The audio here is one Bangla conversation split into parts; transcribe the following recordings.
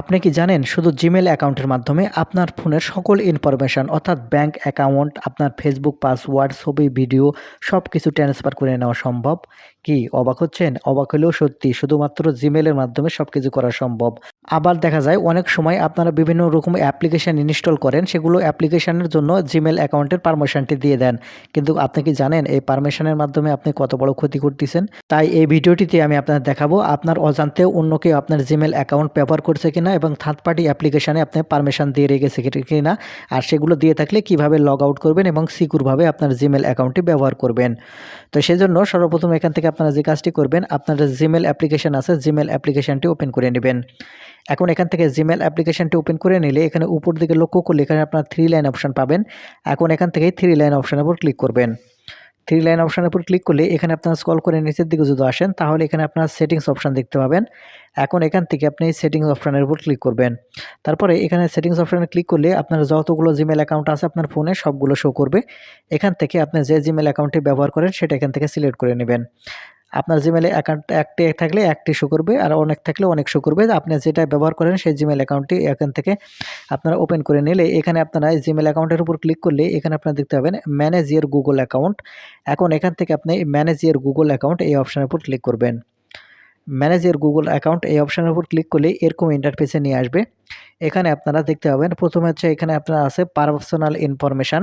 আপনি কি জানেন শুধু জিমেল অ্যাকাউন্টের মাধ্যমে আপনার ফোনের সকল ইনফরমেশন অর্থাৎ ব্যাংক অ্যাকাউন্ট আপনার ফেসবুক পাসওয়ার্ড ছবি ভিডিও সব কিছু ট্রান্সফার করে নেওয়া সম্ভব? কি, অবাক হচ্ছেন? অবাক হলেও সত্যি, শুধুমাত্র জিমেলের মাধ্যমে সব কিছু করা সম্ভব। আবার দেখা যায়, অনেক সময় আপনারা বিভিন্ন রকম অ্যাপ্লিকেশান ইনস্টল করেন, সেগুলো অ্যাপ্লিকেশানের জন্য জিমেল অ্যাকাউন্টের পারমিশনটি দিয়ে দেন। কিন্তু আপনি কি জানেন, এই পারমিশনের মাধ্যমে আপনি কত বড় ক্ষতি করতেছেন? তাই এই ভিডিওটিতে আমি আপনাদের দেখাবো, আপনার অজান্তেও অন্য কেউ আপনার জিমেল অ্যাকাউন্ট ব্যবহার করছে কিনা এবং থার্ড পার্টি অ্যাপ্লিকেশানে আপনি পারমিশন দিয়ে রেখেছে কিনা আর সেগুলো দিয়ে থাকলে কীভাবে লগ আউট করবেন এবং সিকিউরভাবে আপনার জিমেল অ্যাকাউন্টটি ব্যবহার করবেন। তো সেই জন্য সর্বপ্রথম এখান থেকে আপনারা যে কাজটি করবেন, আপনার জিমেল অ্যাপ্লিকেশান আছে জিমেল অ্যাপ্লিকেশানটি ওপেন করে নেবেন। এখন এখান থেকে জিমেল অ্যাপ্লিকেশানটি ওপেন করে নিলে এখানে উপর দিকে লক্ষ্য করলে এখানে আপনার থ্রি লাইন অপশান পাবেন। এখন এখান থেকে থ্রি লাইন অপশানের উপর ক্লিক করবেন। থ্রি লাইন অপশানের উপর ক্লিক করলে এখানে আপনারা স্কল করে নিচের দিকে যদি আসেন, তাহলে এখানে আপনার সেটিংস অপশান দেখতে পাবেন। এখন এখান থেকে আপনি সেটিংস অপশানের উপর ক্লিক করবেন। তারপরে এখানে সেটিংস অপশানে ক্লিক করলে আপনার যতগুলো জিমেল অ্যাকাউন্ট আছে আপনার ফোনে সবগুলো শো করবে। এখান থেকে আপনি যে জিমেল অ্যাকাউন্টটি ব্যবহার করেন, সেটা এখান থেকে সিলেক্ট করে নেবেন। আপনার জিমেলে অ্যাকাউন্ট একটি থাকলে একটি শো করবে আর অনেক থাকলে অনেক শো করবে। আপনি যেটা ব্যবহার করেন সেই জিমেল অ্যাকাউন্টটি এখান থেকে আপনারা ওপেন করে নিলে এখানে আপনারা জিমেল অ্যাকাউন্টের উপর ক্লিক করলে এখানে আপনারা দেখতে পাবেন ম্যানেজ ইয়ার গুগল অ্যাকাউন্ট এখন এখান থেকে আপনি ম্যানেজ ইয়ার গুগল অ্যাকাউন্ট এই অপশানের উপর ক্লিক করবেন। ম্যানেজ ইয়ার গুগল অ্যাকাউন্ট এই অপশানের উপর ক্লিক করলে এরকম ইন্টারফেসে নিয়ে আসবে। এখানে আপনারা দেখতে পাবেন প্রথমে হচ্ছে এখানে আপনার আছে পার্সোনাল ইনফরমেশান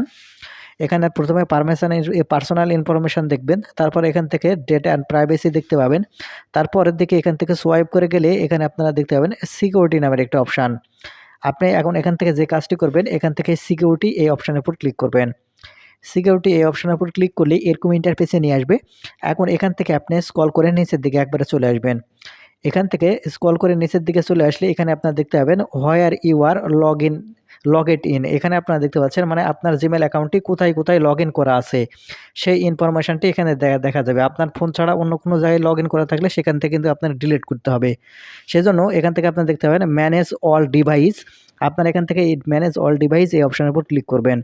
এখানে প্রথমে পারমিশন পার্সোনাল ইনফরমেশান দেখবেন, তারপর এখান থেকে ডেটা অ্যান্ড প্রাইভেসি দেখতে পাবেন। তারপরের দিকে এখান থেকে সোয়াইপ করে গেলে এখানে আপনারা দেখতে পাবেন সিকিউরিটি নামের একটা অপশান আপনি এখন এখান থেকে যে কাজটি করবেন, এখান থেকে সিকিউরিটি এই অপশানের উপর ক্লিক করবেন। সিকিউরিটি এই অপশানের উপর ক্লিক করলে এরকম ইন্টারফেসে নিয়ে আসবে। এখন এখান থেকে আপনি স্কল করে নিচের দিকে একবারে চলে আসবেন। এখান থেকে স্কল করে নিচের দিকে চলে আসলে এখানে আপনার দেখতে পাবেন where you are log in log it in এখানে আপনারা দেখতে পাচ্ছেন মানে আপনার জিমেল অ্যাকাউন্টটি কোথায় কোথায় লগ ইন করা আছে। সেই ইনফরমেশানটি এখানে দেখা যাবে। আপনার ফোন ছাড়া অন্য কোনো জায়গায় লগ ইন করা থাকলে সেখান থেকে কিন্তু আপনার ডিলিট করতে হবে। সেজন্য এখান থেকে আপনার দেখতে পাবেন ম্যানেজ অল ডিভাইস আপনার এখান থেকে ম্যানেজ অল ডিভাইস এই অপশানের উপর ক্লিক করবেন।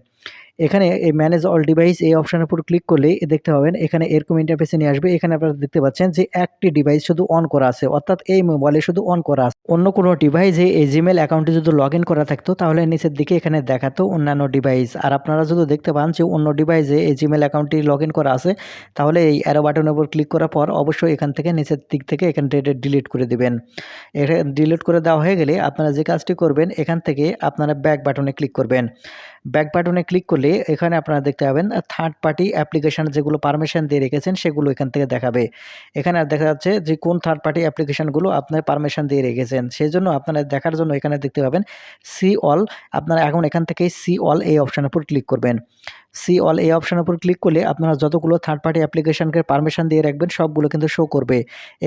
এখানে এই ম্যানেজ অল ডিভাইস এই অপশানের উপর ক্লিক করলে দেখতে পাবেন, এখানে এরকম ইন্টারফেসে নিয়ে আসবে। এখানে আপনারা দেখতে পাচ্ছেন যে একটি ডিভাইস শুধু অন করা আছে, অর্থাৎ এই মোবাইলে শুধু অন করা আছে। অন্য কোনো ডিভাইসে এই জিমেল অ্যাকাউন্টে যদি লগ করা থাকতো, তাহলে নিচের দিকে এখানে দেখাতো অন্যান্য ডিভাইস আর আপনারা যদি দেখতে পান যে অন্য ডিভাইসে এই জিমেল অ্যাকাউন্টটি লগ করা আছে, তাহলে এই অ্যারো বাটনের উপর ক্লিক করার পর অবশ্যই এখান থেকে নিচের দিক থেকে এখান থেকে ডিলিট করে দিবেন। এটা ডিলিট করে দেওয়া হয়ে গেলে আপনারা যে কাজটি করবেন, এখান থেকে আপনারা ব্যাক বাটনে ক্লিক করবেন। ব্যাক বাটনে ক্লিক করলে এখানে আপনারা দেখতে পাবেন থার্ড পার্টি অ্যাপ্লিকেশান যেগুলো পারমিশন দিয়ে রেখেছেন, সেগুলো এখান থেকে দেখাবে। এখানে দেখা যাচ্ছে যে, কোন থার্ড পার্টি অ্যাপ্লিকেশানগুলো আপনার পারমিশন দিয়ে রেখেছেন। সেই জন্য আপনারা দেখার জন্য এখানে দেখতে পাবেন সি অল আপনারা এখন এখান থেকে সি অল এই অপশানের উপর ক্লিক করবেন। সি অল এই অপশানের উপর ক্লিক করলে আপনারা যতগুলো থার্ড পার্টি অ্যাপ্লিকেশনকে পারমিশন দিয়ে রাখবেন, সবগুলো কিন্তু শো করবে।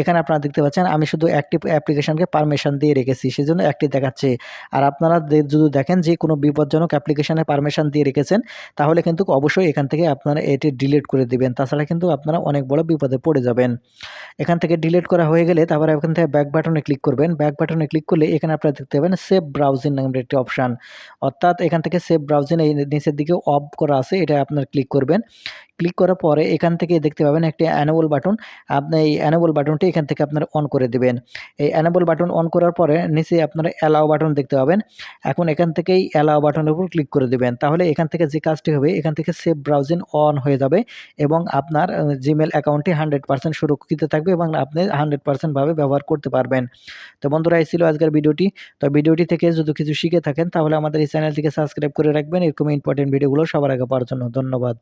এখানে আপনারা দেখতে পাচ্ছেন, আমি শুধু একটি অ্যাপ্লিকেশনকে পারমিশন দিয়ে রেখেছি সেই জন্য একটি দেখাচ্ছে। আর আপনারা যদি দেখেন যে কোনো বিপজ্জনক অ্যাপ্লিকেশনে পারমিশন দিয়ে রেখেছেন, তাহলে কিন্তু অবশ্যই এখান থেকে আপনারা এটি ডিলিট করে দিবেন। তাছাড়া কিন্তু আপনারা অনেক বড় বিপদে পড়ে যাবেন। এখান থেকে ডিলিট করা হয়ে গেলে তারপর এখান থেকে ব্যাক বাটনে ক্লিক করবেন। ব্যাক বাটনে ক্লিক করলে এখানে আপনারা দেখতে পাবেন সেভ ব্রাউজিং নামের একটি অপশান অর্থাৎ এখান থেকে সেভ ব্রাউজিং এই নিচের দিকে অফ করা আছে এটা আপনার ক্লিক করবেন। ক্লিক করার পরে এখান থেকে দেখতে পাবেন একটি অ্যানেবল বাটন আপনি এই অ্যানেবল বাটনটি এখান থেকে আপনারা অন করে দেবেন। এই অ্যানেবল বাটন অন করার পরে নিচে আপনারা অ্যালাও বাটন দেখতে পাবেন। এখন এখান থেকেই অ্যালাও বাটনের উপর ক্লিক করে দেবেন। তাহলে এখান থেকে যে কাজটি হবে, এখান থেকে সেভ ব্রাউজিং অন হয়ে যাবে এবং আপনার জিমেল অ্যাকাউন্টটি হান্ড্রেড পার্সেন্ট সুরক্ষিত থাকবে এবং আপনি হান্ড্রেড পার্সেন্টভাবে ব্যবহার করতে পারবেন। তো বন্ধুরা, এই ছিল আজকের ভিডিওটি। তো ভিডিওটি থেকে যদি কিছু শিখে থাকেন, তাহলে আমাদের এই চ্যানেলটিকে সাবস্ক্রাইব করে রাখবেন। এরকম ইম্পর্টেন্ট ভিডিওগুলো সবার আগে পাওয়ার জন্য ধন্যবাদ।